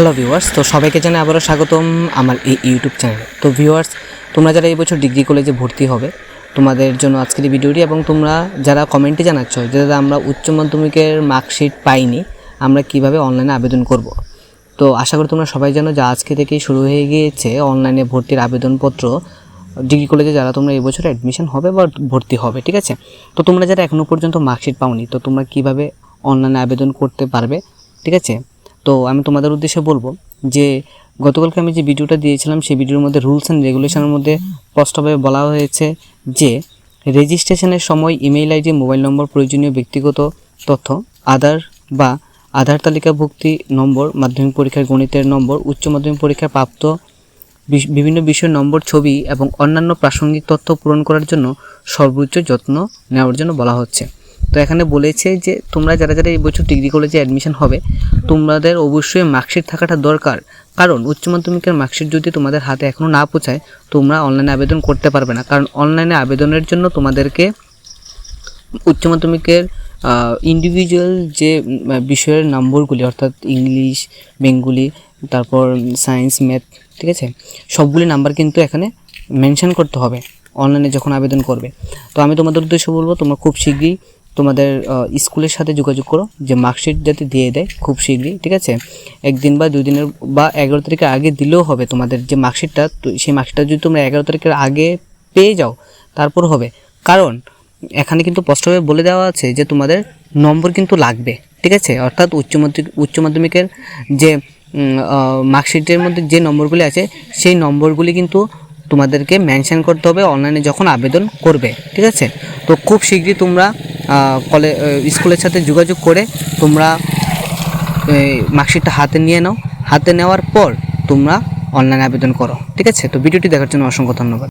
Hello viewers তো সবাইকে জানাই আবারও স্বাগতম আমার এই ইউটিউব চ্যানেলে তো ভিউয়ার্স তোমরা যারা এই বছর ডিগ্রি কলেজে ভর্তি হবে, তোমাদের জন্য আজকের এই ভিডিওটি এবং তোমরা যারা কমেন্টে জানাচ্ছ, যে দাদা আমরা উচ্চ মাধ্যমিকের মার্কশিট পাইনি, আমরা কীভাবে অনলাইনে আবেদন করব? তো আশা করি তোমরা সবাই জানো যে আজকে থেকেই শুরু হয়ে গিয়েছে অনলাইনে ভর্তির আবেদনপত্র। ডিগ্রি কলেজে যারা তোমরা এই বছর অ্যাডমিশন হবে বা ভর্তি হবে, ঠিক আছে? তো তোমরা যারা এখনও পর্যন্ত মার্কশিট পাওনি, তো তোমরা কীভাবে অনলাইনে আবেদন করতে পারবে, ঠিক আছে? তো আমি তোমাদের উদ্দেশ্যে বলব যে গতকালকে আমি যে ভিডিওটা দিয়েছিলাম, সেই ভিডিওর মধ্যে রুলস অ্যান্ড রেগুলেশনের মধ্যে স্পষ্টভাবে বলা হয়েছে যে রেজিস্ট্রেশনের সময় ইমেইল আইডি মোবাইল নম্বর প্রয়োজনীয় ব্যক্তিগত তথ্য, আধার বা আধার তালিকাভুক্তি নম্বর, মাধ্যমিক পরীক্ষার গণিতের নম্বর, উচ্চ মাধ্যমিক পরীক্ষায় প্রাপ্ত বিভিন্ন বিষয়ের নম্বর, ছবি এবং অন্যান্য প্রাসঙ্গিক তথ্য পূরণ করার জন্য সর্বোচ্চ যত্ন নেওয়ার জন্য বলা হচ্ছে। তো এখানে বলেছে যে তোমরা যারা যারা এই বছর ডিগ্রি কলেজে অ্যাডমিশন হবে, তোমাদের অবশ্যই মার্কশিট থাকাটা দরকার। কারণ উচ্চ মাধ্যমিকের মার্কশিট যদি তোমাদের হাতে এখনও না পৌঁছায়, তোমরা অনলাইনে আবেদন করতে পারবে না। কারণ অনলাইনে আবেদনের জন্য তোমাদেরকে উচ্চ মাধ্যমিকের ইন্ডিভিজুয়াল যে বিষয়ের নম্বরগুলি, অর্থাৎ ইংলিশ, বেঙ্গলি, তারপর সায়েন্স ম্যাথ ঠিক আছে? সবগুলি নাম্বার কিন্তু এখানে মেনশন করতে হবে অনলাইনে যখন আবেদন করবে। তো আমি তোমাদের উদ্দেশ্যে বলব, তোমরা খুব শীঘ্রই তোমাদের স্কুলের সাথে যোগাযোগ করো, যে মার্কশিট যাতে দিয়ে দেয় খুব শীঘ্রই, ঠিক আছে? একদিন বা দুই দিনের বা এগারো তারিখের আগে দিলেও হবে তোমাদের যে মার্কশিটটা তো সেই মার্কশিটটা যদি তোমরা এগারো তারিখের আগে পেয়ে যাও, তারপর হবে। কারণ, এখানে কিন্তু স্পষ্টভাবে বলে দেওয়া আছে যে তোমাদের নম্বর কিন্তু লাগবে, ঠিক আছে? অর্থাৎ উচ্চ মাধ্যমিক, উচ্চ মাধ্যমিকের যে মার্কশিটের মধ্যে যে নম্বরগুলি আছে, সেই নম্বরগুলি কিন্তু তোমাদেরকে মেনশন করতে হবে অনলাইনে যখন আবেদন করবে, ঠিক আছে? তো খুব শীঘ্রই তোমরা কলে স্কুলের সাথে যোগাযোগ করে তোমরা মার্কশিটটা হাতে নিয়ে নাও। হাতে নেওয়ার পর তোমরা অনলাইন আবেদন করো। ঠিক আছে? তো ভিডিওটি দেখার জন্য অসংখ্য ধন্যবাদ।